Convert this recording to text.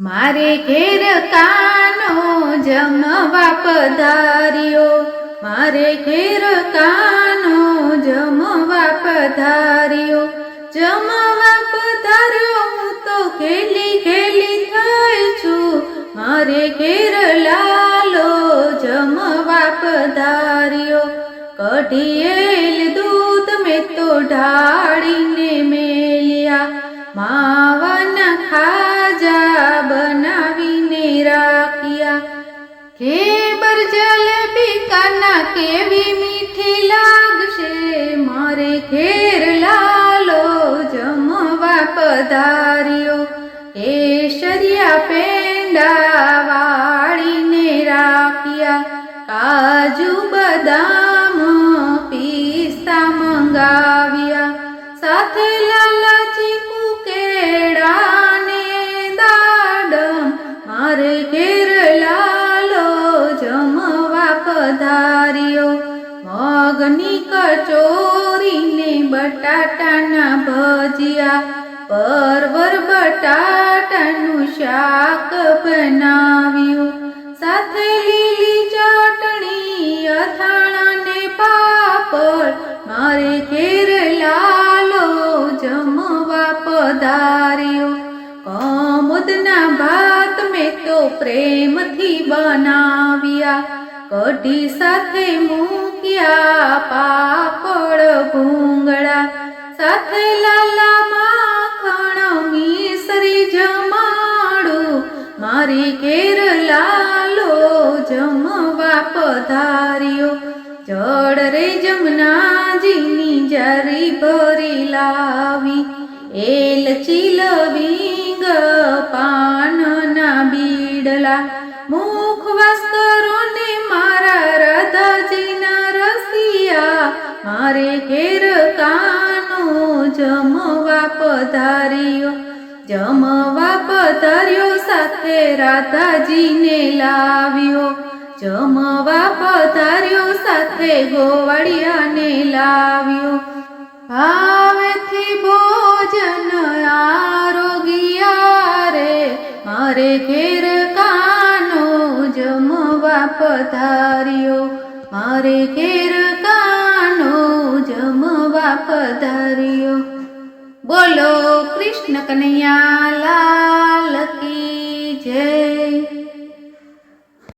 મારે ઘેર કાનો જમવા પધાર્યો મારે ઘેર કાનો જમવા પધાર્યો જમવા પધાર્યો હું તો ખેલી ખેલી થઈ છું. મારે ઘેર લાલો જમવા પધાર્યો કઢીએલ દૂધ મેં તો ઢાળીને મેલ્યા. માવાના ખાજા ખેબર જલેબી કાના કેવી મીઠી લાગશે? મારે ઘેર લાલો જમવા પધાર્યો. કેસરિયા પેંડા વાળીને રાખ્યા. કાજુ બદામ પિસ્તા મંગાવ્યા. સાથે લાલા મગની કચોરીને બટાટાના ભજીયા, પરવર બટાટાનું શાક બનાવ્યું. સાથે લીલી ચટણી, અથાણા ને પાપડ, મારે ઘેર લાલો જમવા પધાર્યો. કમોદના ભાત મેં તો પ્રેમથી બનાવ્યા. કઢી સાથે મૂક્યા પાપડ ભૂંગળા સાથે લાલા માખણ મિસરી જમાડું. મારી ઘેર લાલો જમવા પધાર્યો. જળ રે જમનાજીની જારી ભરી લાવી. એલચી વિંગ પાનના બીડલા. કાનો જમવા પધાર્યો. જમવા પધાર્યો સાથે રાધાજીને લાવ્યો. જમવા પધાર્યો સાથે ગોવાળિયાને લાવ્યો. ભાવેથી ભોજન આરોગ્યા રે, મારે ઘેર કાનો જમવા પધાર્યો. મારે ઘેર કનૈયા લાલ કી જય